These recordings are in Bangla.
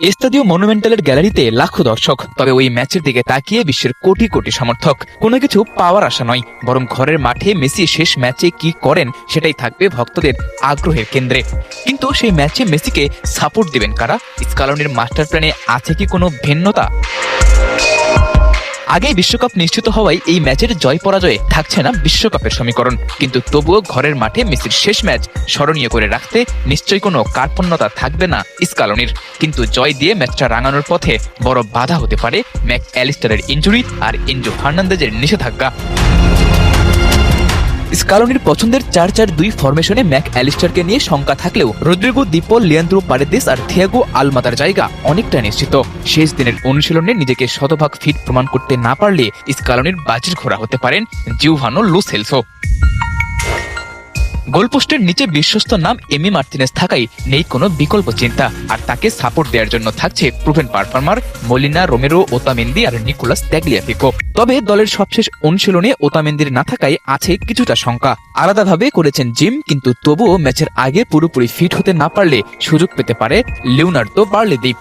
এস্তাদিও মনুমেন্টালের গ্যালারিতে লাখো দর্শক, তবে ওই ম্যাচের দিকে তাকিয়ে বিশ্বের কোটি কোটি সমর্থক। কোনো কিছু পাওয়ার আশা নয়, বরং ঘরের মাঠে মেসি শেষ ম্যাচে কি করেন সেটাই থাকবে ভক্তদের আগ্রহের কেন্দ্রে। কিন্তু সেই ম্যাচে মেসিকে সাপোর্ট দিবেন কারা? স্কালনের মাস্টার প্ল্যানে আছে কি কোনো ভিন্নতা? আগেই বিশ্বকাপ নিশ্চিত হওয়ায় এই ম্যাচের জয় পরাজয়ে থাকছে না বিশ্বকাপের সমীকরণ। কিন্তু তবুও ঘরের মাঠে মেসির শেষ ম্যাচ স্মরণীয় করে রাখতে নিশ্চয়ই কোনো কার্পণ্যতা থাকবে না ইস্কালনির। কিন্তু জয় দিয়ে ম্যাচটা রাঙানোর পথে বড় বাধা হতে পারে ম্যাক অ্যালিস্টারের ইঞ্জুরি আর ইঞ্জু ফার্নান্দেজের নিষেধাজ্ঞা। স্কালনির পছন্দের চার চার দুই ফরমেশনে ম্যাক অ্যালিস্টারকে নিয়ে শঙ্কা থাকলেও Rodrigo De Paul Leandro Paredes আর থিয়াগো আলমাতার জায়গা অনেকটা নিশ্চিত। শেষ দিনের অনুশীলনে নিজেকে শতভাগ ফিট প্রমাণ করতে না পারলে স্কালনির বাজির ঘোরা হতে পারেন জিউভানো লুসেলসো। গোলপোস্টের নিচে বিশ্বস্ত নাম এমি মার্টিনেস থাকাই নেই কোনো বিকল্প চিন্তা। আর তাকে সাপোর্ট দেওয়ার জন্য থাকছে proven performer Molina Romero, Otamendi আর নিকোলাস ট্যাগলিয়াফিকো তবে দলের সবশেষ অনুশীলনে ওতামেন্দির না থাকায় আছে কিছুটা শঙ্কা। আলাদাভাবে করেছেন জিম, কিন্তু তবুও ম্যাচের আগে পুরোপুরি ফিট হতে না পারলে সুযোগ পেতে পারে লিওনার্দো বার্লেদ্বীপ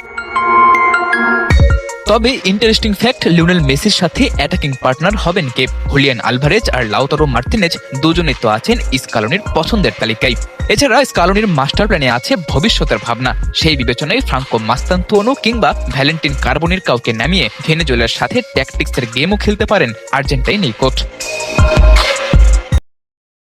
তবে ইন্টারেস্টিং ফ্যাক্ট লিওনেল মেসির সাথে অ্যাটাকিং পার্টনার হবেন কে? হুলিয়ান আলভারেজ আর লাউতারো মার্টিনেজ দুজনে তো আছেন স্কালনির পছন্দের তালিকায়। এছাড়া স্কালনির মাস্টার প্ল্যানে আছে ভবিষ্যতের ভাবনা। সেই বিবেচনায় ফ্রাঙ্কো মাস্তান্তুয়ানো কিংবা ভ্যালেন্টিন কার্বনির কাউকে নামিয়ে ভেনেজুয়েলার সাথে ট্যাকটিক্সের গেমও খেলতে পারেন আর্জেন্টাইন এই কোচ।